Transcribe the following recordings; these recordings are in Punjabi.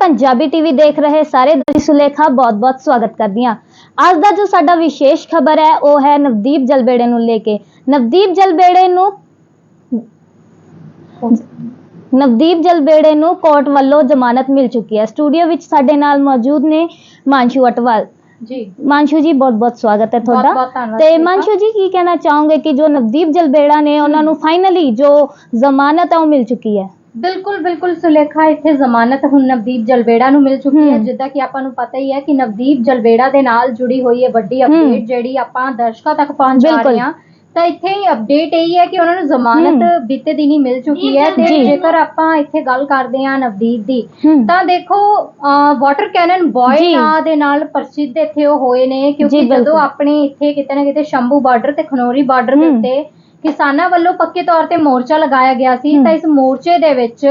ਪੰਜਾਬੀ ਟੀਵੀ ਦੇਖ ਰਹੇ ਸਾਰੇ ਦਰਸ਼ਕ ਸੁਲੇਖਾ ਬਹੁਤ-ਬਹੁਤ ਸਵਾਗਤ ਕਰਦੀ ਹਾਂ। ਅੱਜ ਦਾ ਜੋ ਸਾਡਾ ਵਿਸ਼ੇਸ਼ ਖਬਰ ਹੈ ਉਹ ਹੈ ਨਵਦੀਪ ਜਲਬੇੜੇ ਨੂੰ ਲੈ ਕੇ। ਨਵਦੀਪ ਜਲਬੇੜੇ ਨੂੰ ਨਵਦੀਪ ਜਲਬੇੜੇ ਨੂੰ ਕੋਰਟ ਵੱਲੋਂ ਜ਼ਮਾਨਤ ਮਿਲ ਚੁੱਕੀ ਹੈ। ਸਟੂਡੀਓ ਵਿੱਚ ਸਾਡੇ ਨਾਲ ਮੌਜੂਦ ਨੇ ਮਾਨਸ਼ੂ ਅਟਵਾਲ। ਜੀ। ਮਾਨਸ਼ੂ ਜੀ ਬਹੁਤ-ਬਹੁਤ ਸਵਾਗਤ ਹੈ ਤੁਹਾਡਾ। ਤੇ। ਮਾਨਸ਼ੂ ਜੀ ਕੀ ਕਹਿਣਾ ਚਾਹੋਗੇ ਕਿ ਜੋ ਨਵਦੀਪ ਜਲਬੇੜਾ ਨੇ ਉਹਨਾਂ ਨੂੰ ਫਾਈਨਲੀ ਜੋ ਜ਼ਮਾਨਤ ਹੈ ਉਹ ਮਿਲ ਚੁੱਕੀ ਹੈ? ਬਿਲਕੁਲ ਬਿਲਕੁਲ ਸੁਲੇਖਾ ਇੱਥੇ ਜ਼ਮਾਨਤ ਹੁਣ ਨਵਦੀਪ ਜਲਬੇੜਾ ਨੂੰ ਮਿਲ ਚੁੱਕੀ ਹੈ ਹਮ। ਜਿੱਦਾਂ ਕਿ ਆਪਾਂ ਨੂੰ ਪਤਾ ਹੀ ਹੈ ਕਿ ਨਵਦੀਪ ਜਲਬੇੜਾ ਦੇ ਨਾਲ ਜੁੜੀ ਹੋਈ ਹੈ ਵੱਡੀ ਹਮ। ਅਪਡੇਟ ਜਿਹੜੀ ਆਪਾਂ ਦਰਸ਼ਕਾਂ ਤੱਕ ਪਹੁੰਚਾ ਬਿਲਕੁਲ। ਰਹੇ ਹਾਂ ਤਾਂ ਇੱਥੇ ਅਪਡੇਟ ਇਹ ਹੈ ਕਿ ਉਹਨਾਂ ਨੂੰ ਜ਼ਮਾਨਤ ਹਮ। ਬੀਤੇ ਦਿਨੀ ਮਿਲ ਚੁੱਕੀ ਹੈ ਤੇ ਜੀ। ਜੇਕਰ ਆਪਾਂ ਇੱਥੇ ਗੱਲ ਕਰਦੇ ਹਾਂ ਨਵਦੀਪ ਦੀ ਹਮ। ਤਾਂ ਦੇਖੋ ਵਾਟਰ ਕੈਨਨ ਬॉय ਜੀ। ਨਾਂ ਦੇ ਨਾਲ ਪ੍ਰਸਿੱਧ ਇੱਥੇ ਉਹ ਹੋਏ ਨੇ ਕਿਉਂਕਿ ਬਿਲਕੁਲ। ਜਦੋਂ ਆਪਣੇ ਇੱਥੇ ਕਿਤੇ ਨਾ ਕਿਤੇ ਸ਼ੰਭੂ ਬਾਰਡਰ ਤੇ ਖਨੌਰੀ ਬਾਰਡਰ ਦੇ ਹਮ। ਉੱਤੇ ਕਿਸਾਨਾਂ ਵੱਲੋਂ ਪੱਕੇ ਤੌਰ ਤੇ ਮੋਰਚਾ ਲਗਾਇਆ ਗਿਆ ਸੀ। ਤਾਂ ਇਸ ਮੋਰਚੇ ਦੇ ਵਿੱਚ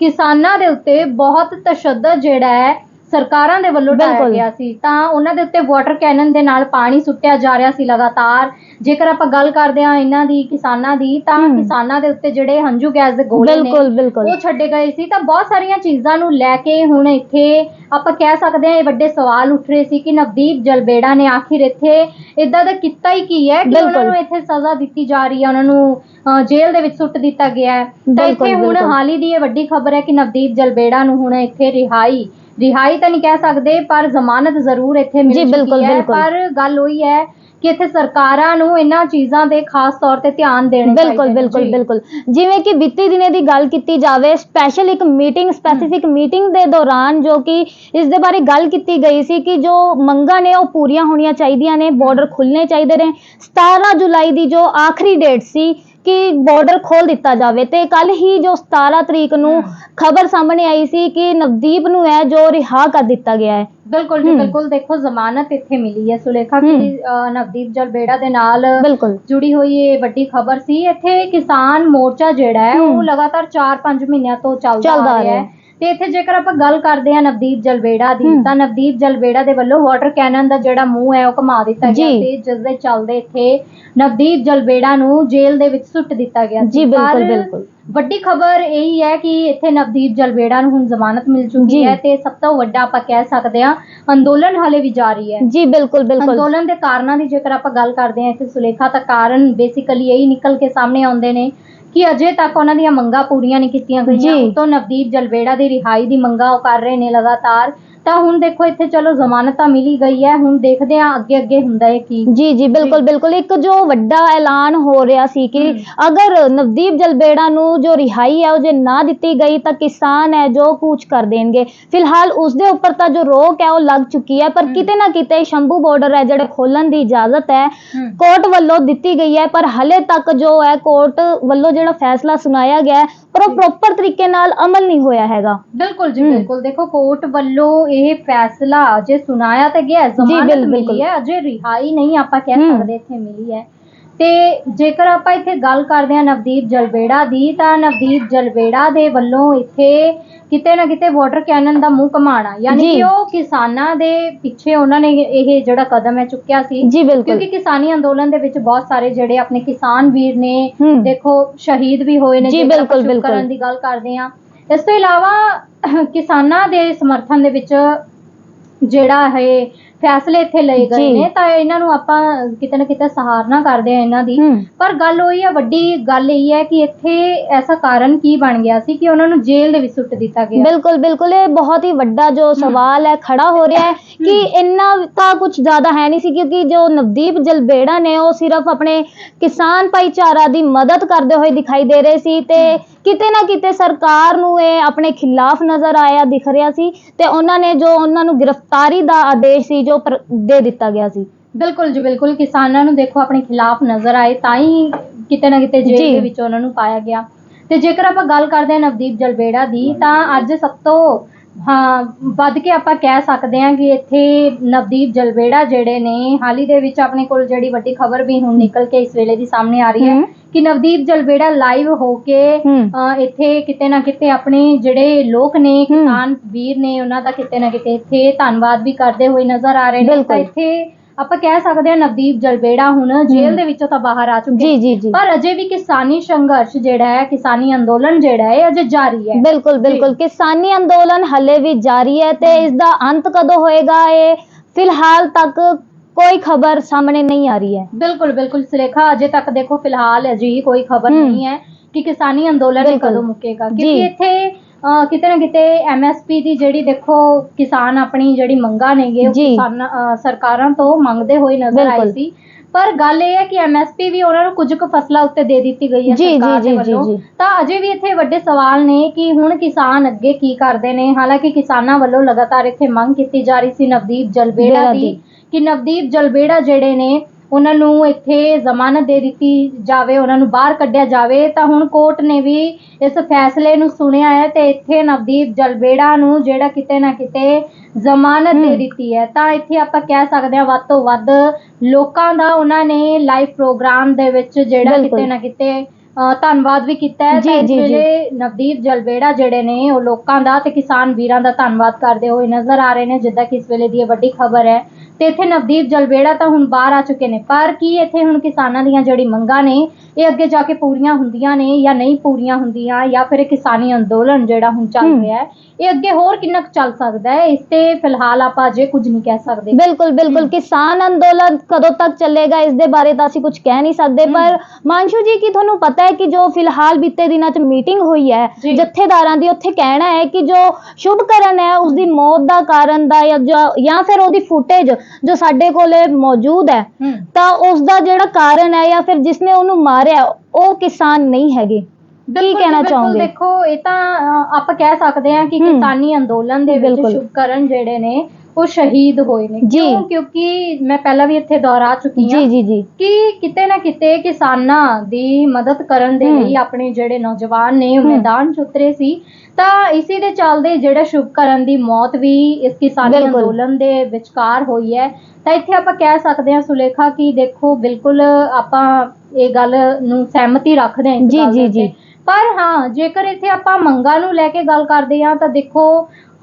ਕਿਸਾਨਾਂ ਦੇ ਉੱਤੇ ਬਹੁਤ ਤਸ਼ੱਦਦ ਜਿਹੜਾ ਹੈ ਸਰਕਾਰਾਂ ਦੇ ਵੱਲੋਂ ਢਾਇਆ ਬਿਲਕੁਲ। ਗਿਆ ਸੀ ਤਾਂ ਉਹਨਾਂ ਦੇ ਉੱਤੇ ਵਾਟਰ ਕੈਨਨ ਦੇ ਨਾਲ ਪਾਣੀ ਸੁੱਟਿਆ ਜਾ ਰਿਹਾ ਸੀ ਲਗਾਤਾਰ ਜੇਕਰ ਆਪਾਂ ਗੱਲ ਕਰਦੇ ਹਾਂ ਇਹਨਾਂ ਦੀ ਕਿਸਾਨਾਂ ਦੀ ਤਾਂ ਹਮ। ਕਿਸਾਨਾਂ ਦੇ ਉੱਤੇ ਜਿਹੜੇ ਹੰਝੂ ਗੈਸ ਦੇ ਗੋਲੇ ਨੇ ਬਿਲਕੁਲ ਬਿਲਕੁਲ ਉਹ ਛੱਡੇ ਗਏ ਸੀ ਤਾਂ ਬਹੁਤ ਸਾਰੀਆਂ ਚੀਜ਼ਾਂ ਨੂੰ ਲੈ ਕੇ ਹੁਣ ਇੱਥੇ ਆਪਾਂ ਕਹਿ ਸਕਦੇ ਹਾਂ ਇਹ ਵੱਡੇ ਸਵਾਲ ਉੱਠ ਰਹੇ ਸੀ ਕਿ ਨਵਦੀਪ ਜਲਬੇੜਾ ਨੇ ਆਖਿਰ ਇੱਥੇ ਇਦਾਂ ਦਾ ਕੀਤਾ ਹੀ ਕੀ ਹੈ ਕਿ ਉਹਨਾਂ ਬਿਲਕੁਲ। ਨੂੰ ਇੱਥੇ ਸਜ਼ਾ ਦਿੱਤੀ ਜਾ ਰਹੀ ਹੈ ਉਹਨਾਂ ਨੂੰ ਅਹ, ਜੇਲ੍ਹ ਦੇ ਵਿੱਚ ਸੁੱਟ ਦਿੱਤਾ ਗਿਆ ਹੈ ਤਾਂ ਬਿਲਕੁਲ, ਇੱਥੇ ਹੁਣ ਬਿਲਕੁਲ। ਹਾਲ ਹੀ ਦੀ ਇਹ ਵੱਡੀ ਖਬਰ ਹੈ ਕਿ ਨਵਦੀਪ ਜਲਬੇੜਾ ਨੂੰ ਹੁਣ ਇੱਥੇ ਰਿਹਾਈ ਰਿਹਾਈ ਤਾਂ ਨਹੀਂ ਕਹਿ ਸਕਦੇ ਪਰ ਜ਼ਮਾਨਤ ਜ਼ਰੂਰ ਇੱਥੇ ਮਿਲ ਜੀ, ਚੁੱਕੀ ਬਿਲਕੁਲ, ਹੈ ਬਿਲਕੁਲ। ਪਰ ਗੱਲ ਉਹੀ ਹੈ ਕਿ ਇੱਥੇ ਸਰਕਾਰਾਂ ਨੂੰ ਇਹਨਾਂ ਚੀਜ਼ਾਂ ਦੇ ਖਾਸ ਤੌਰ ਤੇ ਧਿਆਨ ਦੇਣੇ ਬਿਲਕੁਲ। ਬਿਲਕੁਲ ਜੀ। ਬਿਲਕੁਲ ਜਿਵੇਂ ਕਿ ਬੀਤੇ ਦਿਨੇ ਦੀ ਗੱਲ ਕੀਤੀ ਜਾਵੇ ਸਪੈਸ਼ਲ ਇੱਕ ਮੀਟਿੰਗ ਸਪੈਸੀਫਿਕ ਮੀਟਿੰਗ ਦੇ ਦੌਰਾਨ ਜੋ ਕਿ ਇਸ ਦੇ ਬਾਰੇ ਗੱਲ ਕੀਤੀ ਗਈ ਸੀ ਕਿ ਜੋ ਮੰਗਾਂ ਨੇ ਉਹ ਪੂਰੀਆਂ ਹੋਣੀਆਂ ਚਾਹੀਦੀਆਂ ਨੇ ਬਾਰਡਰ ਖੁੱਲਣੇ ਚਾਹੀਦੇ ਨੇ 17 ਜੁਲਾਈ ਦੀ ਜੋ ਆਖਰੀ ਡੇਟ ਸੀ ਕਿ ਬਾਰਡਰ ਖੋਲ ਦਿੱਤਾ ਜਾਵੇ ਤੇ ਕੱਲ ਹੀ ਜੋ 17 ਤਰੀਕ ਨੂੰ। ਖਬਰ ਸਾਹਮਣੇ ਆਈ ਸੀ ਕਿ ਨਵਦੀਪ ਨੂੰ ਹੈ ਜੋ ਰਿਹਾ ਕਰ ਦਿੱਤਾ ਗਿਆ ਹੈ ਬਿਲਕੁਲ ਜੀ। ਬਿਲਕੁਲ ਦੇਖੋ ਜ਼ਮਾਨਤ ਇੱਥੇ ਮਿਲੀ ਹੈ ਸੁਲੇਖਾ। ਕਿ ਨਵਦੀਪ ਜਲਬੇੜਾ ਦੇ ਨਾਲ ਜੁੜੀ ਹੋਈ ਇਹ ਵੱਡੀ ਖਬਰ ਸੀ ਇੱਥੇ ਕਿਸਾਨ ਮੋਰਚਾ ਜਿਹੜਾ ਹੈ ਉਹ। ਲਗਾਤਾਰ 4-5 ਮਹੀਨਿਆਂ ਤੋਂ ਚੱਲਦਾ ਆ ਰਿਹਾ ਹੈ ਤੇ ਇੱਥੇ ਜੇਕਰ ਆਪਾਂ ਗੱਲ ਕਰਦੇ ਹਾਂ ਨਵਦੀਪ ਜਲਬੇੜਾ ਦੀ। ਤਾਂ ਨਵਦੀਪ ਜਲਬੇੜਾ ਦੇ ਵੱਲੋਂ ਵਾਟਰ ਕੈਨਨ ਦਾ ਜਿਹੜਾ ਮੂੰਹ ਹੈ ਉਹ ਘੁਮਾ ਦਿੱਤਾ ਗਿਆ ਜੀ। ਤੇ ਜਿਸ ਦੇ ਚੱਲਦੇ ਇੱਥੇ ਨਵਦੀਪ ਜਲਬੇੜਾ ਨੂੰ ਜੇਲ੍ਹ ਦੇ ਵਿੱਚ ਸੁੱਟ ਦਿੱਤਾ ਗਿਆ ਜੀ ਸੀ ਬਿਲਕੁਲ ਪਰ ਬਿਲਕੁਲ ਵੱਡੀ ਖਬਰ ਇਹੀ ਹੈ ਕਿ ਇੱਥੇ ਨਵਦੀਪ ਜਲਬੇੜਾ ਨੂੰ ਹੁਣ ਜ਼ਮਾਨਤ ਮਿਲ ਚੁੱਕੀ ਜੀ। ਹੈ ਤੇ ਸਭ ਤੋਂ ਵੱਡਾ ਆਪਾਂ ਕਹਿ ਸਕਦੇ ਹਾਂ ਅੰਦੋਲਨ ਹਾਲੇ ਵੀ ਜਾਰੀ ਹੈ ਜੀ ਬਿਲਕੁਲ ਬਿਲਕੁਲ ਅੰਦੋਲਨ ਦੇ ਕਾਰਨਾਂ ਦੀ ਜੇਕਰ ਆਪਾਂ ਗੱਲ ਕਰਦੇ ਹਾਂ ਇੱਥੇ ਸੁਲੇਖਾ ਤਾਂ ਕਾਰਨ ਬੇਸਿਕਲੀ ਇਹੀ ਨਿਕਲ ਕੇ ਸਾਹਮਣੇ ਆਉਂਦੇ ਨੇ ਕਿ ਅਜੇ ਤੱਕ ਉਹਨਾਂ ਦੀਆਂ ਮੰਗਾਂ ਪੂਰੀਆਂ ਨਹੀਂ ਕੀਤੀਆਂ ਗਈਆਂ ਜੀ। ਉਤੋਂ ਨਵਦੀਪ ਜਲਬੇੜਾ ਦੀ ਰਿਹਾਈ ਦੀ ਮੰਗਾਂ ਉਹ ਕਰ ਰਹੇ ਨੇ ਲਗਾਤਾਰ ਤਾਂ ਹੁਣ ਦੇਖੋ ਇੱਥੇ ਚਲੋ ਜ਼ਮਾਨਤ ਤਾਂ ਮਿਲੀ ਗਈ ਹੈ ਹੁਣ ਦੇਖਦੇ ਹਾਂ ਅੱਗੇ ਅੱਗੇ ਹੁੰਦਾ ਹੈ ਕੀ ਜੀ ਜੀ ਬਿਲਕੁਲ ਬਿਲਕੁਲ ਇੱਕ ਜੋ ਵੱਡਾ ਐਲਾਨ ਹੋ ਰਿਹਾ ਸੀ ਕਿ। ਅਗਰ ਨਵਦੀਪ ਜਲਬੇੜਾ ਨੂੰ ਜੋ ਰਿਹਾਈ ਹੈ ਉਹ ਜੇ ਨਾ ਦਿੱਤੀ ਗਈ ਤਾਂ ਕਿਸਾਨ ਹੈ ਜੋ ਕੂਚ ਕਰ ਦੇਣਗੇ ਫਿਲਹਾਲ ਉਸ ਦੇ ਉੱਪਰ ਤਾਂ ਜੋ ਰੋਕ ਹੈ ਉਹ ਲੱਗ ਚੁੱਕੀ ਹੈ ਪਰ। ਕਿਤੇ ਨਾ ਕਿਤੇ ਸ਼ੰਭੂ ਬਾਰਡਰ ਹੈ ਜਿਹੜੇ ਖੋਲਣ ਦੀ ਇਜਾਜ਼ਤ ਹੈ। ਕੋਰਟ ਵੱਲੋਂ ਦਿੱਤੀ ਗਈ ਹੈ ਪਰ ਹਲੇ ਤੱਕ ਜੋ ਹੈ ਕੋਰਟ ਵੱਲੋਂ ਜਿਹੜਾ ਫੈਸਲਾ ਸੁਣਾਇਆ ਗਿਆ ਪਰ ਉਹ ਪ੍ਰੋਪਰ ਤਰੀਕੇ ਨਾਲ ਅਮਲ ਨਹੀਂ ਹੋਇਆ ਹੈਗਾ ਬਿਲਕੁਲ ਜੀ। ਬਿਲਕੁਲ ਦੇਖੋ ਕੋਰਟ ਵੱਲੋਂ ਇਹ ਫੈਸਲਾ ਅਜੇ ਸੁਣਾਇਆ ਤਾਂ ਗਿਆ ਜ਼ਮਾਨਤ ਬਿਲ- ਮਿਲੀ। ਹੈ ਅਜੇ ਰਿਹਾਈ ਨਹੀਂ ਆਪਾਂ ਕਹਿ ਹਮ। ਸਕਦੇ ਇੱਥੇ ਮਿਲੀ ਹੈ ਤੇ ਜੇਕਰ ਆਪਾਂ ਇੱਥੇ ਗੱਲ ਕਰਦੇ ਹਾਂ ਨਵਦੀਪ ਜਲਬੇੜਾ ਦੀ ਤਾਂ ਨਵਦੀਪ ਜਲਬੇੜਾ ਦੇ ਵੱਲੋਂ ਇੱਥੇ ਕਿਤੇ ਨਾ ਕਿਤੇ ਵਾਟਰ ਕੈਨਨ ਦਾ ਮੂੰਹ ਘਮਾਣਾ ਯਾਨੀ ਜੀ। ਕਿ ਉਹ ਕਿਸਾਨਾਂ ਦੇ ਪਿੱਛੇ ਉਹਨਾਂ ਨੇ ਇਹ ਜਿਹੜਾ ਕਦਮ ਹੈ ਚੁੱਕਿਆ ਸੀ ਜੀ ਬਿਲਕੁਲ ਕਿਉਂਕਿ ਕਿਸਾਨੀ ਅੰਦੋਲਨ ਦੇ ਵਿੱਚ ਬਹੁਤ ਸਾਰੇ ਜਿਹੜੇ ਆਪਣੇ ਕਿਸਾਨ ਵੀਰ ਨੇ ਹਮ। ਦੇਖੋ ਸ਼ਹੀਦ ਵੀ ਹੋਏ ਨੇ ਜੀ, ਜੇਕਰ ਆਪਾਂ ਬਿਲਕੁਲ, ਸ਼ੁਭ ਬਿਲਕੁਲ। ਕਰਨ ਦੀ ਗੱਲ ਕਰਦੇ ਹਾਂ ਇਸ ਤੋਂ ਇਲਾਵਾ ਕਿਸਾਨਾਂ ਦੇ ਸਮਰਥਨ ਦੇ ਵਿੱਚ ਜਿਹੜਾ ਇਹ ਫੈਸਲੇ ਇੱਥੇ ਲਏ ਗਏ। ਨੇ ਤਾਂ ਇਹਨਾਂ ਨੂੰ ਆਪਾਂ ਕਿਤੇ ਨਾ ਕਿਤੇ ਸਹਾਰਨਾ ਕਰਦੇ ਆ ਇਹਨਾਂ ਦੀ। ਪਰ ਗੱਲ ਹੋਈ ਹੈ ਵੱਡੀ ਗੱਲ ਇਹ ਹੈ ਕਿ ਇੱਥੇ ਐਸਾ ਕਾਰਨ ਕੀ ਬਣ ਗਿਆ ਸੀ ਕਿ ਉਹਨਾਂ ਨੂੰ ਜੇਲ੍ਹ ਦੇ ਵਿੱਚ ਸੁੱਟ ਦਿੱਤਾ ਗਿਆ? ਬਿਲਕੁਲ ਬਿਲਕੁਲ। ਇਹ ਬਹੁਤ ਹੀ ਵੱਡਾ ਜੋ ਸਵਾਲ ਹੈ ਖੜਾ ਹੋ ਰਿਹਾ ਹੈ ਕਿ ਇੰਨਾ ਤਾਂ ਕੁਝ ਜ਼ਿਆਦਾ ਹੈ ਨਹੀਂ ਸੀ ਕਿਉਂਕਿ ਜੋ ਨਵਦੀਪ ਜਲਬੇੜਾ ਨੇ ਉਹ ਸਿਰਫ ਆਪਣੇ ਕਿਸਾਨ ਭਾਈਚਾਰਾ ਦੀ ਮਦਦ ਕਰਦੇ ਹੋਏ ਦਿਖਾਈ ਦੇ ਰਹੇ ਸੀ ਤੇ ਕਿਤੇ ਨਾ ਕਿਤੇ ਸਰਕਾਰ ਨੂੰ ਇਹ ਆਪਣੇ ਖਿਲਾਫ ਨਜ਼ਰ ਆਇਆ ਦਿਖ ਰਿਹਾ ਸੀ ਤੇ ਉਹਨਾਂ ਨੇ ਜੋ ਉਹਨਾਂ ਨੂੰ ਗ੍ਰਿਫਤਾਰੀ ਦਾ ਆਦੇਸ਼ ਸੀ ਜੋ ਦੇ ਦਿੱਤਾ ਗਿਆ ਸੀ। ਬਿਲਕੁਲ ਜੀ ਬਿਲਕੁਲ। ਕਿਸਾਨਾਂ ਨੂੰ ਦੇਖੋ ਆਪਣੇ ਖਿਲਾਫ ਨਜ਼ਰ ਆਏ ਤਾਂ ਹੀ ਕਿਤੇ ਨਾ ਕਿਤੇ ਜੇਲ੍ਹ। ਦੇ ਵਿੱਚ ਉਹਨਾਂ ਨੂੰ ਪਾਇਆ ਗਿਆ। ਤੇ ਜੇਕਰ ਆਪਾਂ ਗੱਲ ਕਰਦੇ ਹਾਂ ਨਵਦੀਪ ਜਲਬੇੜਾ ਦੀ ਤਾਂ ਅੱਜ ਸਭ ਤੋਂ ਹਾਂ ਵੱਧ ਕੇ ਆਪਾਂ ਕਹਿ ਸਕਦੇ ਹਾਂ ਕਿ ਇੱਥੇ ਨਵਦੀਪ ਜਲਬੇੜਾ ਜਿਹੜੇ ਨੇ ਹਾਲ ਹੀ ਦੇ ਵਿੱਚ ਆਪਣੇ ਕੋਲ ਜਿਹੜੀ ਵੱਡੀ ਖਬਰ ਵੀ ਹੁਣ ਨਿਕਲ ਕੇ ਇਸ ਵੇਲੇ ਦੀ ਸਾਹਮਣੇ ਆ ਰਹੀ ਹੈ ਹਮ। ਕਿ ਨਵਦੀਪ ਜਲਬੇੜਾ ਲਾਈਵ ਹੋ ਕੇ ਹਮ। ਇੱਥੇ ਕਿਤੇ ਨਾ ਕਿਤੇ ਆਪਣੇ ਜਿਹੜੇ ਲੋਕ ਨੇ ਕਿਸਾਨ ਵੀਰ ਨੇ ਉਹਨਾਂ ਦਾ ਕਿਤੇ ਨਾ ਕਿਤੇ ਇੱਥੇ ਧੰਨਵਾਦ ਵੀ ਕਰਦੇ ਹੋਏ ਨਜ਼ਰ ਆ ਰਹੇ ਨੇ ਤਾਂ ਬਿਲਕੁਲ। ਇੱਥੇ ਆਪਾਂ ਕਹਿ ਸਕਦੇ ਹਾਂ ਨਵਦੀਪ ਜਲਬੇੜਾ ਹੁਣ ਜੇਲ੍ਹ ਦੇ ਵਿੱਚੋਂ ਤਾਂ ਬਾਹਰ ਆ ਚੁੱਕੇ ਜੀ ਜੀ ਜੀ। ਪਰ ਅਜੇ ਵੀ ਕਿਸਾਨੀ ਸੰਘਰਸ਼ ਜਿਹੜਾ ਹੈ ਕਿਸਾਨੀ ਅੰਦੋਲਨ ਜਿਹੜਾ ਹੈ ਅਜੇ ਜਾਰੀ ਹੈ। ਬਿਲਕੁਲ ਬਿਲਕੁਲ। ਕਿਸਾਨੀ ਅੰਦੋਲਨ ਹਲੇ ਵੀ ਜਾਰੀ ਹੈ ਤੇ ਇਸ ਦਾ ਅੰਤ ਕਦੋਂ ਹੋਏਗਾ ਇਹ ਫਿਲਹਾਲ ਤੱਕ ਕੋਈ ਖਬਰ ਸਾਹਮਣੇ ਨਹੀਂ ਆ ਰਹੀ ਹੈ। ਬਿਲਕੁਲ ਬਿਲਕੁਲ। ਸੁਲੇਖਾ ਅਜੇ ਤੱਕ ਦੇਖੋ ਫਿਲਹਾਲ ਅਜਿਹੀ ਕੋਈ ਖਬਰ। ਨਹੀਂ ਹੈ ਕਿ ਕਿਸਾਨੀ ਅੰਦੋਲਨ। ਕਦੋਂ ਮੁੱਕੇਗਾ। ਕਿਉਂਕਿ ਇੱਥੇ ਕਿਤੇ ਨਾ ਕਿਤੇ ਐਮਐਸਪੀ ਦੀ ਜਿਹੜੀ ਦੇਖੋ ਕਿਸਾਨ ਆਪਣੀ ਜਿਹੜੀ ਮੰਗਾਂ ਨੇਗੇ ਉਹ ਜੀ। ਕਿਸਾਨ ਅਹ, ਸਰਕਾਰਾਂ ਤੋਂ ਮੰਗਦੇ ਹੋਏ ਨਜ਼ਰ ਆਏ ਬਿਲਕੁਲ। ਸੀ ਪਰ ਗੱਲ ਇਹ ਹੈ ਕਿ ਐਮਐਸਪੀ ਵੀ ਉਹਨਾਂ ਨੂੰ ਕੁਝ ਕੁ ਫਸਲਾਂ ਉੱਤੇ ਦੇ ਦਿੱਤੀ ਗਈ ਹੈ ਜੀ, ਜੀ, ਸਰਕਾਰ ਦੇ ਜੀ, ਜੀ, ਵੱਲੋਂ ਜੀ। ਤਾਂ ਅਜੇ ਵੀ ਇੱਥੇ ਵੱਡੇ ਸਵਾਲ ਨੇ ਕਿ ਹੁਣ ਕਿਸਾਨ ਅੱਗੇ ਕੀ ਕਰਦੇ ਨੇ ਹਾਲਾਂਕਿ ਕਿਸਾਨਾਂ ਵੱਲੋਂ ਲਗਾਤਾਰ ਇੱਥੇ ਮੰਗ ਕੀਤੀ ਜਾ ਰਹੀ ਸੀ ਨਵਦੀਪ ਜਲਬੇੜਾ ਬੇੜਾ ਦੀ ਦੀ। ਕਿ ਨਵਦੀਪ ਜਲਬੇੜਾ ਜਿਹੜੇ ਨੇ ਉਹਨਾਂ ਨੂੰ ਇੱਥੇ ਜ਼ਮਾਨਤ ਦੇ ਦਿੱਤੀ ਜਾਵੇ ਉਹਨਾਂ ਨੂੰ ਬਾਹਰ ਕੱਢਿਆ ਜਾਵੇ ਤਾਂ ਹੁਣ ਕੋਰਟ ਨੇ ਵੀ ਇਸ ਫੈਸਲੇ ਨੂੰ ਸੁਣਿਆ ਹੈ ਤੇ ਇੱਥੇ ਨਵਦੀਪ ਜਲਬੇੜਾ ਨੂੰ ਜਿਹੜਾ ਕਿਤੇ ਨਾ ਕਿਤੇ ਜ਼ਮਾਨਤ ਦੇ। ਦਿੱਤੀ ਹੈ ਤਾਂ ਇੱਥੇ ਆਪਾਂ ਕਹਿ ਸਕਦੇ ਹਾਂ ਵੱਧ ਤੋਂ ਵੱਧ ਲੋਕਾਂ ਦਾ ਉਹਨਾਂ ਨੇ ਲਾਈਵ ਪ੍ਰੋਗਰਾਮ ਦੇ ਵਿੱਚ ਜਿਹੜਾ ਬਿਲਕੁਲ। ਕਿਤੇ ਨਾ ਕਿਤੇ ਅਹ ਧੰਨਵਾਦ ਵੀ ਕੀਤਾ ਹੈ ਜੀ, ਤਾਂ ਇਸ ਜੀ, ਜੀ। ਵੇਲੇ ਨਵਦੀਪ ਜਲਬੇੜਾ ਜਿਹੜੇ ਨੇ ਉਹ ਲੋਕਾਂ ਦਾ ਤੇ ਕਿਸਾਨ ਵੀਰਾਂ ਦਾ ਧੰਨਵਾਦ ਕਰਦੇ ਹੋਏ ਨਜ਼ਰ ਆ ਰਹੇ ਨੇ ਜਿੱਦਾਂ ਕਿ ਇਸ ਵੇਲੇ ਦੀ ਇਹ ਵੱਡੀ ਖਬਰ ਹੈ ਤੇ ਇੱਥੇ ਨਵਦੀਪ ਜਲਬੇੜਾ ਤਾਂ ਹੁਣ ਬਾਹਰ ਆ ਚੁੱਕੇ ਨੇ। ਪਰ ਕੀ ਇੱਥੇ ਹੁਣ ਕਿਸਾਨਾਂ ਦੀਆਂ ਜਿਹੜੀ ਮੰਗਾਂ ਨੇ ਇਹ ਅੱਗੇ ਜਾ ਕੇ ਪੂਰੀਆਂ ਹੁੰਦੀਆਂ ਨੇ ਜਾਂ ਨਹੀਂ ਪੂਰੀਆਂ ਹੁੰਦੀਆਂ ਜਾਂ ਫਿਰ ਇਹ ਕਿਸਾਨੀ ਅੰਦੋਲਨ ਜਿਹੜਾ ਹੁਣ ਚੱਲ। ਰਿਹਾ ਹੈ ਇਹ ਅੱਗੇ ਹੋਰ ਕਿੰਨਾ ਕੁ ਚੱਲ ਸਕਦਾ ਹੈ? ਇਸ ਤੇ ਫਿਲਹਾਲ ਆਪਾਂ ਅਜੇ ਕੁਝ ਨਹੀਂ ਕਹਿ ਸਕਦੇ। ਬਿਲਕੁਲ ਬਿਲਕੁਲ। ਕਿਸਾਨ ਅੰਦੋਲਨ ਕਦੋਂ ਤੱਕ ਚੱਲੇਗਾ ਇਸ ਦੇ ਬਾਰੇ ਤਾਂ ਅਸੀਂ ਕੁਝ ਕਹਿ ਨਹੀਂ ਸਕਦੇ। ਪਰ ਮਾਨਸ਼ੂ ਜੀ ਕੀ ਤੁਹਾਨੂੰ ਪਤਾ ਹੈ ਕਿ ਜੋ ਫਿਲਹਾਲ ਬੀਤੇ ਦਿਨਾਂ 'ਚ ਮੀਟਿੰਗ ਹੋਈ ਹੈ। ਜਥੇਦਾਰਾਂ ਦੀ ਉੱਥੇ ਕਹਿਣਾ ਹੈ ਕਿ ਜੋ ਸ਼ੁਭਕਰਨ ਹੈ ਉਸ ਦੀ ਮੌਤ ਦਾ ਕਾਰਨ ਦਾ ਜਾਂ ਫਿਰ ਉਹਦੀ ਫੁਟੇਜ ਜੋ ਸਾਡੇ ਕੋਲੇ ਮੌਜੂਦ ਹੈ ਤਾਂ ਉਸ ਦਾ ਜਿਹੜਾ ਕਾਰਨ ਹੈ ਜਾਂ ਫਿਰ ਜਿਸਨੇ ਉਹਨੂੰ ਮਾਰਿਆ ਉਹ ਕਿਸਾਨ ਨਹੀਂ ਹੈਗੇ ਕੀ ਕਹਿਣਾ ਚਾਹੋਗੇ ਦੇਖੋ ਇਹ ਤਾਂ ਆਪਾਂ ਕਹਿ ਸਕਦੇ ਹਾਂ ਕਿ। ਕਿਸਾਨੀ ਅੰਦੋਲਨ ਦੇ ਵਿੱਚ ਬਿਲਕੁਲ। ਸ਼ੁਭਕਰਨ ਜਿਹੜੇ ਨੇ ਉਹ ਸ਼ਹੀਦ ਹੋਏ ਨੇ ਜੀ। ਕਿਉਂ ਕਿਉਂਕਿ ਮੈਂ ਪਹਿਲਾਂ ਵੀ ਇੱਥੇ ਦੁਹਰਾ ਚੁੱਕੀ ਹਾਂ ਜੀ ਜੀ ਜੀ ਕਿ ਕਿਤੇ ਨਾ ਕਿਤੇ ਕਿਸਾਨਾਂ ਦੀ ਮਦਦ ਕਰਨ ਦੇ ਹਮ। ਲਈ ਆਪਣੇ ਜਿਹੜੇ ਨੌਜਵਾਨ ਨੇ ਉਹ ਹਮ। ਮੈਦਾਨ 'ਚ ਉਤਰੇ ਸੀ ਤਾਂ ਇਸੇ ਦੇ ਚੱਲਦੇ ਜਿਹੜਾ ਸ਼ੁਭਕਰਨ ਦੀ ਮੌਤ ਵੀ ਇਸ ਕਿਸਾਨੀ ਬਿਲਕੁਲ। ਅੰਦੋਲਨ ਦੇ ਵਿਚਕਾਰ ਹੋਈ ਹੈ ਤਾਂ ਇੱਥੇ ਆਪਾਂ ਕਹਿ ਸਕਦੇ ਹਾਂ ਸੁਲੇਖਾ ਕਿ ਦੇਖੋ ਬਿਲਕੁਲ ਆਪਾਂ ਇਹ ਗੱਲ ਨੂੰ ਸਹਿਮਤੀ ਰੱਖਦੇ ਹਾਂ ਇਸ ਜੀ, ਗੱਲ ਦੇ ਜੀ, ਉੱਤੇ। ਜੀ। ਪਰ ਹਾਂ ਜੇਕਰ ਇੱਥੇ ਆਪਾਂ ਮੰਗਾਂ ਨੂੰ ਲੈ ਕੇ ਗੱਲ ਕਰਦੇ ਹਾਂ ਤਾਂ ਦੇਖੋ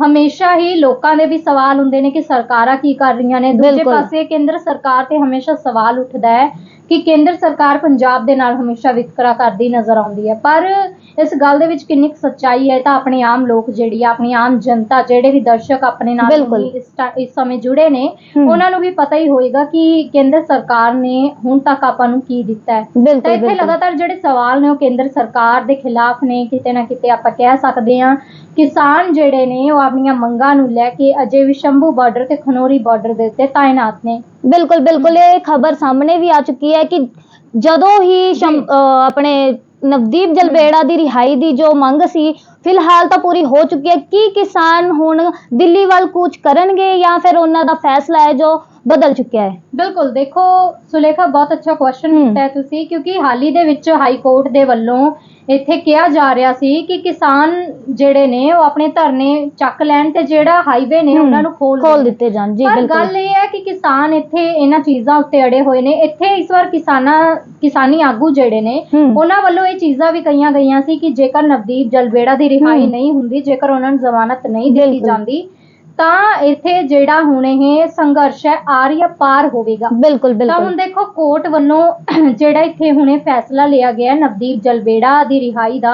ਹਮੇਸ਼ਾ ਹੀ ਲੋਕਾਂ ਦੇ ਵੀ ਸਵਾਲ ਹੁੰਦੇ ਨੇ ਕਿ ਸਰਕਾਰਾਂ ਕੀ ਕਰ ਰਹੀਆਂ ਨੇ ਦੂਜੇ ਬਿਲਕੁਲ। ਪਾਸੇ ਕੇਂਦਰ ਸਰਕਾਰ ਤੇ ਹਮੇਸ਼ਾ ਸਵਾਲ ਉੱਠਦਾ ਹੈ ਕਿ ਕੇਂਦਰ ਸਰਕਾਰ ਪੰਜਾਬ ਦੇ ਨਾਲ ਹਮੇਸ਼ਾ ਵਿਤਕਰਾ ਕਰਦੀ ਨਜ਼ਰ ਆਉਂਦੀ ਹੈ ਪਰ ਇਸ ਗੱਲ ਦੇ ਵਿੱਚ ਕਿੰਨੀ ਕੁ ਸੱਚਾਈ ਹੈ ਇਹ ਤਾਂ ਆਪਣੇ ਆਮ ਲੋਕ ਜਿਹੜੀ ਆ ਆਪਣੀ ਆਮ ਜਨਤਾ ਜਿਹੜੇ ਵੀ ਦਰਸ਼ਕ ਆਪਣੇ ਨਾਲ ਬਿਲਕੁਲ। ਇਸ ਟ- ਇਸ ਸਮੇਂ ਜੁੜੇ ਨੇ ਹਮ। ਉਹਨਾਂ ਨੂੰ ਵੀ ਪਤਾ ਹੀ ਹੋਏਗਾ ਕਿ ਕੇਂਦਰ ਸਰਕਾਰ ਨੇ ਹੁਣ ਤੱਕ ਆਪਾਂ ਨੂੰ ਕੀ ਦਿੱਤਾ ਹੈ ਤਾਂ ਬਿਲਕੁਲ ਇੱਥੇ ਬਿਲਕੁਲ ਲਗਾਤਾਰ ਜਿਹੜੇ ਸਵਾਲ ਨੇ ਉਹ ਕੇਂਦਰ ਸਰਕਾਰ ਦੇ ਖਿਲਾਫ ਨੇ ਕਿਤੇ ਨਾ ਕਿਤੇ ਆਪਾਂ ਕਹਿ ਸਕਦੇ ਹਾਂ ਕਿਸਾਨ ਜਿਹੜੇ ਨੇ ਉਹ ਆਪਣੀਆਂ ਮੰਗਾਂ ਨੂੰ ਲੈ ਕੇ ਅਜੇ ਵੀ ਸ਼ੰਭੂ ਬਾਰਡਰ ਤੇ ਖਨੋਰੀ ਬਾਰਡਰ ਦੇ ਉੱਤੇ ਤਾਇਨਾਤ ਨੇ। ਬਿਲਕੁਲ ਬਿਲਕੁਲ ਇਹ ਖਬਰ ਸਾਹਮਣੇ ਵੀ ਆ ਚੁੱਕੀ ਹੈ ਕਿ ਜਦੋਂ ਹੀ ਅਹ ਆਪਣੇ ਨਵਦੀਪ ਜਲਬੇੜਾ ਦੀ ਰਿਹਾਈ ਦੀ ਜੋ ਮੰਗ ਸੀ ਫਿਲਹਾਲ ਤਾਂ ਪੂਰੀ ਹੋ ਚੁੱਕੀ ਹੈ। ਕੀ ਕਿਸਾਨ ਹੁਣ ਦਿੱਲੀ ਵੱਲ ਕੂਚ ਕਰਨਗੇ ਜਾਂ ਫਿਰ ਉਹਨਾਂ ਦਾ ਫੈਸਲਾ ਹੈ ਜੋ ਬਦਲ ਚੁੱਕਿਆ ਹੈ? ਬਿਲਕੁਲ ਦੇਖੋ ਸੁਲੇਖਾ ਬਹੁਤ ਅੱਛਾ ਕੁਐਸਚਨ ਹਮ। ਕੀਤਾ ਹੈ ਤੁਸੀਂ ਕਿਉਂਕਿ ਹਾਲ ਹੀ ਦੇ ਵਿੱਚ ਹਾਈ ਕੋਰਟ ਦੇ ਵੱਲੋਂ ਇੱਥੇ ਕਿਹਾ ਜਾ ਰਿਹਾ ਸੀ ਕਿ ਕਿਸਾਨ ਜਿਹੜੇ ਨੇ ਉਹ ਆਪਣੇ ਧਰਨੇ ਚੱਕ ਲੈਣ ਤੇ ਜਿਹੜਾ ਹਾਈਵੇ ਨੇ ਉਹਨਾਂ ਨੂੰ ਖੋਲ ਖੋਲ। ਦਿੱਤੇ ਜਾਣ ਜੀ ਪਰ ਗੱਲ ਇਹ ਹੈ ਕਿ ਕਿਸਾਨ ਇੱਥੇ ਇਹਨਾਂ ਚੀਜ਼ਾਂ ਉੱਤੇ ਅੜੇ ਹੋਏ ਨੇ ਇੱਥੇ ਇਸ ਵਾਰ ਕਿਸਾਨਾਂ ਕਿਸਾਨੀ ਆਗੂ ਜਿਹੜੇ ਨੇ। ਉਹਨਾਂ ਵੱਲੋਂ ਇਹ ਚੀਜ਼ਾਂ ਵੀ ਕਹੀਆਂ ਗਈਆਂ ਸੀ ਕਿ ਜੇਕਰ ਨਵਦੀਪ ਜਲਬੇੜਾ ਦੀ ਰਿਹਾਈ। ਨਹੀਂ ਹੁੰਦੀ ਜੇਕਰ ਉਹਨਾਂ ਨੂੰ ਜ਼ਮਾਨਤ ਨਹੀਂ ਦਿੱਤੀ। ਜਾਂਦੀ ਤਾਂ ਇੱਥੇ ਜਿਹੜਾ ਹੁਣ ਇਹ ਸੰਘਰਸ਼ ਹੈ ਆਰੀਆ ਪਾਰ ਹੋਵੇਗਾ। ਬਿਲਕੁਲ ਤਾਂ ਹੁਣ ਬਿਲਕੁਲ ਦੇਖੋ ਕੋਰਟ ਵੱਲੋਂ ਜਿਹੜਾ ਇੱਥੇ ਹੁਣੇ ਫੈਸਲਾ ਲਿਆ ਗਿਆ ਹੈ ਨਵਦੀਪ ਜਲਬੇੜਾ ਦੀ ਰਿਹਾਈ ਦਾ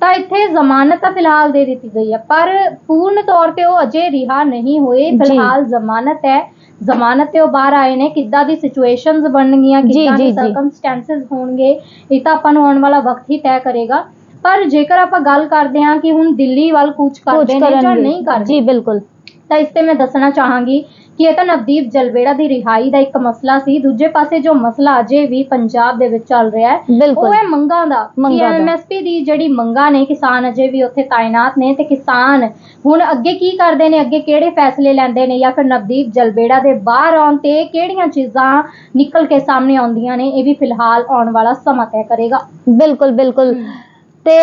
ਤਾਂ ਇੱਥੇ ਜ਼ਮਾਨਤ ਤਾਂ ਫਿਲਹਾਲ ਦੇ ਦਿੱਤੀ ਗਈ ਹੈ ਪਰ ਪੂਰਨ ਤੌਰ ਤੇ ਉਹ ਅਜੇ ਰਿਹਾ ਨਹੀਂ ਹੋਏ। ਜੀ। ਫਿਲਹਾਲ ਜ਼ਮਾਨਤ ਹੈ। ਜ਼ਮਾਨਤ ਤੇ ਉਹ ਬਾਹਰ ਆਏ ਨੇ ਕਿੱਦਾਂ ਦੀ ਸਿਚੁਏਸ਼ਨਸ ਬਣਨਗੀਆਂ ਜੀ, ਕਿੱਦਾਂ ਜੀ, ਦੇ ਜੀ। ਸਰਕਮਸਟੈਂਸਸ ਹੋਣਗੇ ਇਹ ਤਾਂ ਆਪਾਂ ਨੂੰ ਆਉਣ ਵਾਲਾ ਵਕਤ ਹੀ ਤੈਅ ਕਰੇਗਾ। ਪਰ ਜੇਕਰ ਆਪਾਂ ਗੱਲ ਕਰਦੇ ਹਾਂ ਕਿ ਹੁਣ ਦਿੱਲੀ ਵੱਲ ਕੂਚ ਕੂਚ ਕਰਦੇ ਨੇ ਜਾਂ ਕਰਨਗੇ। ਨਹੀਂ ਕਰਦੇ ਜੀ ਬਿਲਕੁਲ। ਤਾਂ ਇਸ ਤੇ ਮੈਂ ਦੱਸਣਾ ਚਾਹਾਂਗੀ ਕਿ ਇਹ ਤਾਂ ਨਵਦੀਪ ਜਲਬੇੜਾ ਦੀ ਰਿਹਾਈ ਦਾ ਇੱਕ ਮਸਲਾ ਸੀ। ਦੂਜੇ ਪਾਸੇ ਜੋ ਮਸਲਾ ਅਜੇ ਵੀ ਪੰਜਾਬ ਦੇ ਵਿੱਚ ਚੱਲ ਰਿਹਾ ਹੈ ਉਹ ਹੈ ਮੰਗਾਂ ਦਾ। ਕਿ। ਐਮਐਸਪੀ ਦੀ। ਜਿਹੜੀ ਮੰਗਾਂ ਨੇ ਕਿਸਾਨ ਅਜੇ ਵੀ ਉੱਥੇ ਤਾਇਨਾਤ ਨੇ ਤੇ ਕਿਸਾਨ ਹੁਣ ਅੱਗੇ ਕੀ ਕਰਦੇ ਨੇ ਅੱਗੇ ਕਿਹੜੇ ਫੈਸਲੇ ਲੈਂਦੇ ਨੇ ਜਾਂ ਫਿਰ ਨਵਦੀਪ ਜਲਬੇੜਾ ਦੇ ਬਾਹਰ ਆਉਣ ਤੇ ਕਿਹੜੀਆਂ ਚੀਜ਼ਾਂ ਨਿਕਲ ਕੇ ਸਾਹਮਣੇ ਆਉਂਦੀਆਂ ਨੇ ਇਹ ਵੀ ਫਿਲਹਾਲ ਆਉਣ ਵਾਲਾ ਸਮਾਂ ਤੈਅ ਕਰੇਗਾ। ਬਿਲਕੁਲ ਬਿਲਕੁਲ। ਤੇ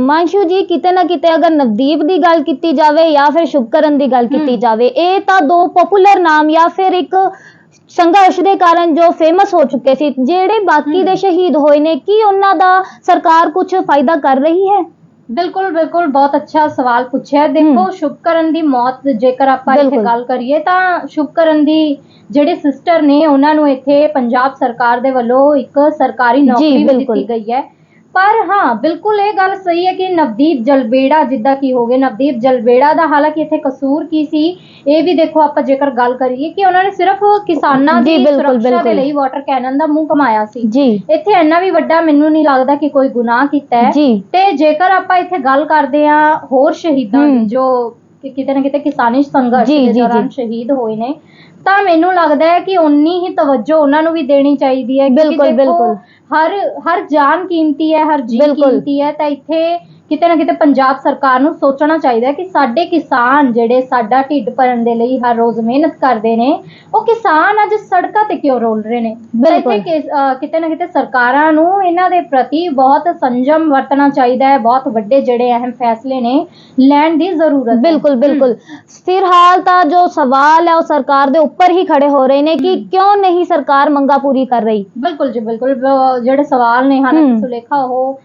ਮਾਨਸ਼ੂ ਜੀ ਕਿਤੇ ਨਾ ਕਿਤੇ ਅਗਰ ਨਵਦੀਪ ਦੀ ਗੱਲ ਕੀਤੀ ਜਾਵੇ ਜਾਂ ਫਿਰ ਸ਼ੁਭਕਰਨ ਦੀ ਗੱਲ ਕੀਤੀ। ਜਾਵੇ ਇਹ ਤਾਂ ਦੋ ਪਪੂਲਰ ਨਾਮ ਜਾਂ ਫਿਰ ਇੱਕ ਸੰਘਰਸ਼ ਦੇ ਕਾਰਨ ਜੋ ਫੇਮਸ ਹੋ ਚੁੱਕੇ ਸੀ ਜਿਹੜੇ ਬਾਕੀ। ਦੇ ਸ਼ਹੀਦ ਹੋਏ ਨੇ ਕੀ ਉਹਨਾਂ ਦਾ ਸਰਕਾਰ ਕੁਝ ਫਾਇਦਾ ਕਰ ਰਹੀ ਹੈ ਬਿਲਕੁਲ ਬਿਲਕੁਲ ਬਹੁਤ ਅੱਛਾ ਸਵਾਲ ਪੁੱਛਿਆ ਦੇਖੋ। ਸ਼ੁਭਕਰਨ ਦੀ ਮੌਤ ਜੇਕਰ ਆਪਾਂ ਇੱਥੇ। ਗੱਲ ਕਰੀਏ ਤਾਂ ਸ਼ੁਭਕਰਨ ਦੀ ਜਿਹੜੇ ਸਿਸਟਰ ਨੇ ਉਹਨਾਂ ਨੂੰ ਇੱਥੇ ਪੰਜਾਬ ਸਰਕਾਰ ਦੇ ਵੱਲੋਂ ਇੱਕ ਸਰਕਾਰੀ ਨੌਕਰੀ। ਦਿੱਤੀ ਗਈ ਹੈ ਪਰ ਹਾਂ ਬਿਲਕੁਲ ਇਹ ਗੱਲ ਸਹੀ ਹੈ ਕਿ ਨਵਦੀਪ ਜਲਬੇੜਾ ਜਿੱਦਾਂ ਕੀ ਹੋ ਗਏ ਨਵਦੀਪ ਜਲਬੇੜਾ ਦਾ ਹਾਲਾਂਕਿ ਇੱਥੇ ਕਸੂਰ ਕੀ ਸੀ ਇਹ ਵੀ ਦੇਖੋ ਆਪਾਂ ਜੇਕਰ ਗੱਲ ਕਰੀਏ ਕਿ ਉਹਨਾਂ ਨੇ ਸਿਰਫ ਕਿਸਾਨਾਂ ਦੀ ਸੁਰੱਖਿਆ ਦੇ। ਲਈ ਵਾਟਰ ਕੈਨਨ ਦਾ ਮੂੰਹ ਕਮਾਇਆ ਸੀ ਜੀ ਇੱਥੇ ਇੰਨਾ ਵੀ ਵੱਡਾ ਮੈਨੂੰ ਨਹੀਂ ਲੱਗਦਾ ਕਿ ਕੋਈ ਗੁਨਾਹ ਕੀਤਾ ਹੈ ਤੇ ਜੇਕਰ ਆਪਾਂ ਇੱਥੇ ਗੱਲ ਕਰਦੇ ਆ ਹੋਰ ਸ਼ਹੀਦਾਂ। ਦੀ ਜੋ ਕਿ ਕਿਤੇ ਨਾ ਕਿਤੇ ਕਿਸਾਨੀ ਸੰਘਰਸ਼ ਦੇ ਦੌਰਾਨ। ਸ਼ਹੀਦ ਹੋਏ ਨੇ ਤਾਂ ਮੈਨੂੰ ਲੱਗਦਾ ਹੈ ਕਿ ਉਨੀ ਹੀ ਤਵੱਜੋ ਉਹਨਾਂ ਨੂੰ ਵੀ ਦੇਣੀ ਚਾਹੀਦੀ ਹੈ ਕਿਉਂਕਿ ਬਿਲਕੁਲ, ਬਿਲਕੁਲ। ਹਰ ਹਰ ਜਾਨ ਕੀਮਤੀ ਹੈ ਹਰ ਜੀ ਬਿਲਕੁਲ। ਕੀਮਤੀ ਹੈ ਤਾਂ ਇੱਥੇ ਕਿਤੇ ਨਾ ਕਿਤੇ ਪੰਜਾਬ ਸਰਕਾਰ ਨੂੰ ਸੋਚਣਾ ਚਾਹੀਦਾ ਹੈ ਕਿ ਸਾਡੇ ਕਿਸਾਨ ਜਿਹੜੇ ਸਾਡਾ ਢਿੱਡ ਭਰਨ ਦੇ ਲਈ ਹਰ ਰੋਜ਼ ਮਿਹਨਤ ਕਰਦੇ ਨੇ ਉਹ ਕਿਸਾਨ ਅੱਜ ਸੜਕਾਂ ਤੇ ਕਿਉਂ ਰੋਲ ਰਹੇ ਨੇ ਬਿਲਕੁਲ। ਕਿਤੇ ਨਾ ਕਿਤੇ ਸਰਕਾਰਾਂ ਨੂੰ ਇਹਨਾਂ ਦੇ ਪ੍ਰਤੀ ਬਹੁਤ ਸੰਜਮ ਵਰਤਣਾ ਚਾਹੀਦਾ ਹੈ ਬਹੁਤ ਵੱਡੇ ਜਿਹੜੇ ਅਹਿਮ ਫੈਸਲੇ ਨੇ ਲੈਣ ਦੀ ਜ਼ਰੂਰਤ ਹੈ ਬਿਲਕੁਲ ਬਿਲकुल ਫਿਲਹਾਲ ਤਾਂ ਜੋ ਸਵਾਲ ਹੈ ਉਹ ਸਰਕਾਰ ਦੇ ਉੱਪਰ ਹੀ ਖੜੇ ਹੋ ਰਹੇ ਨੇ ਕਿ। ਕਿਉਂ ਨਹੀਂ ਸਰਕਾਰ ਮੰਗਾ ਪੂਰੀ ਕਰ ਰਹੀ ਬਿਲਕੁਲ ਜੀ ਬਿਲਕੁਲ ਜਿਹੜੇ ਸਵਾਲ ਨੇ ਹਾਲਾਂਕਿ। ਸੁਲੇਖਾ ਉਹ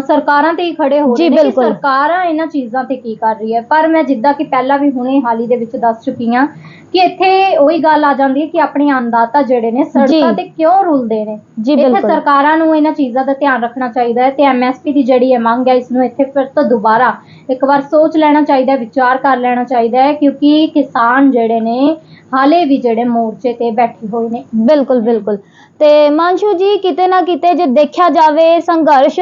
ਸਰਕਾਰਾਂ ਤੇ ਹੀ ਖੜੇ ਹੋ ਰਹੇ ਨੇ ਕਿ ਬਿਲਕੁਲ। ਸਰਕਾਰਾਂ ਇਹਨਾਂ ਚੀਜ਼ਾਂ ਤੇ ਕੀ ਕਰ ਰਹੀ ਹੈ? ਪਰ ਮੈਂ ਜਿੱਦਾਂ ਕਿ ਪਹਿਲਾਂ ਵੀ ਹੁਣੇ ਹਾਲ ਹੀ ਦੇ ਵਿੱਚ ਦੱਸ ਚੁੱਕੀ ਹਾਂ ਕਿ ਇੱਥੇ ਉਹੀ ਗੱਲ ਆ ਜਾਂਦੀ ਹੈ ਕਿ ਆਪਣੀ ਅੰਦਾਤਾ ਜਿਹੜੇ ਨੇ ਸੜਕਾਂ। ਤੇ ਕਿਉਂ ਰੁਲਦੇ ਨੇ? ਇੱਥੇ ਬਿਲਕੁਲ। ਸਰਕਾਰਾਂ ਨੂੰ ਇਹਨਾਂ ਚੀਜ਼ਾਂ ਦਾ ਧਿਆਨ ਰੱਖਣਾ ਚਾਹੀਦਾ ਹੈ ਤੇ ਐਮਐਸਪੀ ਦੀ ਜਿਹੜੀ ਇਹ ਮੰਗ ਹੈ ਇਸ ਨੂੰ ਇੱਥੇ ਫਿਰ ਤੋਂ ਦੁਬਾਰਾ ਇੱਕ ਵਾਰ ਸੋਚ ਲੈਣਾ ਚਾਹੀਦਾ ਹੈ ਵਿਚਾਰ ਕਰ ਲੈਣਾ ਚਾਹੀਦਾ ਹੈ ਕਿਉਂਕਿ ਕਿਸਾਨ ਜਿਹੜੇ ਨੇ ਹਾਲੇ ਵੀ ਜਿਹੜੇ ਮੋਰਚੇ ਤੇ ਬੈਠੇ ਹੋਏ ਨੇ। ਬਿਲਕੁਲ ਬਿਲकुल ਤੇ ਮਾਨਸ਼ੂ ਜੀ ਕਿਤੇ ਨਾ ਕਿਤੇ ਜੇ ਦੇਖਿਆ ਜਾਵੇ ਸੰਘਰਸ਼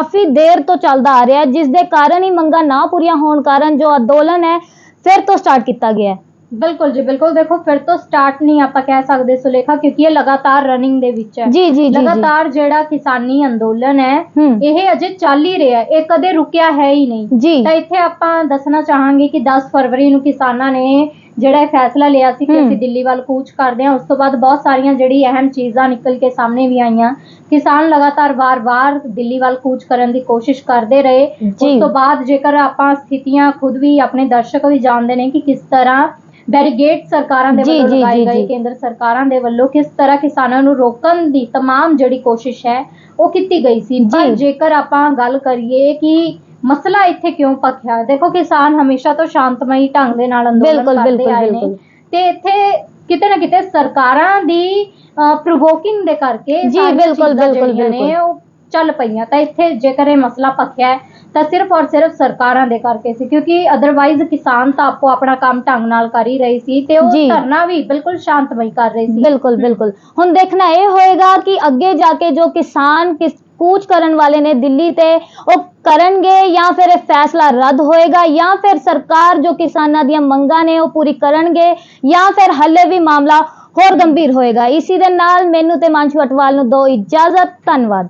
ਕਾਫੀ ਦੇਰ ਤੋਂ ਚੱਲਦਾ ਆ ਰਿਹਾ ਜਿਸ ਦੇ ਕਾਰਨ ਹੀ ਮੰਗਾਂ ਨਾ ਪੂਰੀਆਂ ਹੋਣ ਕਾਰਨ ਜੋ ਅੰਦੋਲਨ ਹੈ ਫਿਰ ਤੋਂ ਸਟਾਰਟ ਕੀਤਾ ਗਿਆ ਹੈ। ਬਿਲਕੁਲ ਜੀ ਬਿਲਕੁਲ ਦੇਖੋ ਫਿਰ ਤੋਂ ਸਟਾਰਟ ਨਹੀਂ ਆਪਾਂ ਕਹਿ ਸਕਦੇ ਸੁਲੇਖਾ ਕਿਉਂਕਿ ਇਹ ਲਗਾਤਾਰ ਰਨਿੰਗ ਦੇ ਵਿੱਚ ਹੈ। ਜੀ ਜੀ ਜੀ ਜੀ। ਲਗਾਤਾਰ ਜਿਹੜਾ ਕਿਸਾਨੀ ਅੰਦੋਲਨ ਹੈ ਹੂੰ। ਇਹ ਅਜੇ ਚੱਲ ਹੀ ਰਿਹਾ ਹੈ ਇਹ ਕਦੇ ਰੁਕਿਆ ਹੈ ਹੀ ਨਹੀਂ। ਜੀ। ਤਾਂ ਇੱਥੇ ਆਪਾਂ ਦੱਸਣਾ ਚਾਹਾਂਗੇ ਕਿ 10 ਫਰਵਰੀ ਨੂੰ ਕਿਸਾਨਾਂ ਨੇ ਜਿਹੜਾ ਇਹ ਫੈਸਲਾ ਲਿਆ ਸੀ ਕਿ ਹਮ। ਅਸੀਂ ਦਿੱਲੀ ਵੱਲ ਕੂਚ ਕਰਦੇ ਹਾਂ ਉਸ ਤੋਂ ਬਾਅਦ ਬਹੁਤ ਸਾਰੀਆਂ ਜਿਹੜੀ ਅਹਿਮ ਚੀਜ਼ਾਂ ਨਿਕਲ ਕੇ ਸਾਹਮਣੇ ਵੀ ਆਈਆਂ ਕਿਸਾਨ ਲਗਾਤਾਰ ਵਾਰ-ਵਾਰ ਦਿੱਲੀ ਵੱਲ ਕੂਚ ਕਰਨ ਦੀ ਕੋਸ਼ਿਸ਼ ਕਰਦੇ ਰਹੇ ਜੀ। ਉਸ ਤੋਂ ਬਾਅਦ ਜੇਕਰ ਆਪਾਂ ਸਥਿਤੀਆਂ ਖੁਦ ਵੀ ਆਪਣੇ ਦਰਸ਼ਕ ਵੀ ਜਾਣਦੇ ਨੇ ਕਿ ਕਿਸ ਤਰ੍ਹਾਂ ਬੈਰੀਗੇਡ ਸਰਕਾਰਾਂ ਦੇ ਜੀ, ਵੱਲੋਂ ਜੀ, ਲਗਾਏ ਜੀ, ਗਏ ਜੀ। ਕੇਂਦਰ ਸਰਕਾਰਾਂ ਦੇ ਵੱਲੋਂ ਕਿਸ ਤਰ੍ਹਾਂ ਕਿਸਾਨਾਂ ਨੂੰ ਰੋਕਣ ਦੀ तमाम ਜਿਹੜੀ ਕੋਸ਼ਿਸ਼ ਹੈ ਉਹ ਕੀਤੀ ਗਈ ਸੀ ਪਰ ਜੀ। ਜੇਕਰ ਆਪਾਂ ਗੱਲ ਕਰੀਏ ਕਿ ਮਸਲਾ ਇੱਥੇ ਕਿਉਂ ਪੱਕਿਆ ਦੇਖੋ ਕਿਸਾਨ ਹਮੇਸ਼ਾ ਤੋਂ ਸ਼ਾਂਤਮਈ ਢੰਗ ਦੇ ਨਾਲ ਅੰਦੋਲਨ ਬਿਲਕੁਲ, ਕਰਦੇ ਬਿਲਕੁਲ, ਆਏ ਨੇ ਬਿਲਕੁਲ। ਤੇ ਇੱਥੇ ਕਿਤੇ ਨਾ ਕਿਤੇ ਸਰਕਾਰਾਂ ਦੀ ਪ੍ਰੋਵੋਕਿੰਗ ਦੇ ਕਰਕੇ ਜੀ, ਸਾਰੀਆਂ ਬਿਲਕੁਲ, ਚੀਜ਼ਾਂ ਬਿਲਕੁਲ, ਜਿਹੜੀਆਂ ਨੇ ਬਿਲਕੁਲ। ਉਹ ਚੱਲ ਪਈਆਂ ਤਾਂ ਇੱਥੇ ਜੇਕਰ ਇਹ ਮਸਲਾ ਪੱਕਿਆ ਹੈ ਤਾਂ ਸਿਰਫ ਔਰ ਸਿਰਫ ਸਰਕਾਰਾਂ ਦੇ ਕਰਕੇ ਸੀ ਕਿਉਂਕਿ ਅਦਰਵਾਈਜ਼ ਕਿਸਾਨ ਤਾਂ ਆਪੋ ਆਪਣਾ ਕੰਮ ਢੰਗ ਨਾਲ ਕਰ ਹੀ ਰਹੇ ਸੀ ਤੇ ਉਹ ਜੀ। ਧਰਨਾ ਵੀ ਬਿਲਕੁਲ ਸ਼ਾਂਤਮਈ ਕਰ ਰਹੇ ਸੀ ਬਿਲਕੁਲ ਬਿਲकुल ਹੁਣ ਦੇਖਣਾ ਇਹ ਹੋਏਗਾ ਕਿ ਅੱਗੇ ਜਾ ਕੇ ਜੋ ਕਿਸਾਨ ਕਿਸ ਕੂਚ ਕਰਨ ਵਾਲੇ ਨੇ ਦਿੱਲੀ ਤੇ। ਉਹ ਕਰਨਗੇ ਜਾਂ ਫਿਰ ਇਹ ਫੈਸਲਾ ਰੱਦ ਹੋਏਗਾ ਜਾਂ ਫਿਰ ਸਰਕਾਰ ਜੋ ਕਿਸਾਨਾਂ ਦੀਆਂ ਮੰਗਾਂ ਨੇ ਉਹ ਪੂਰੀ ਕਰਨਗੇ ਜਾਂ ਫਿਰ ਹੱਲੇ ਵੀ ਮਾਮਲਾ ਹੋਰ ਗੰਭੀਰ ਹੋਏਗਾ। ਇਸੀ ਦੇ ਨਾਲ ਮੈਨੂੰ ਤੇ ਮਾਨਸ਼ੂ ਅਟਵਾਲ ਨੂੰ ਦੋ ਇਜਾਜ਼ਤ। ਧੰਨਵਾਦ।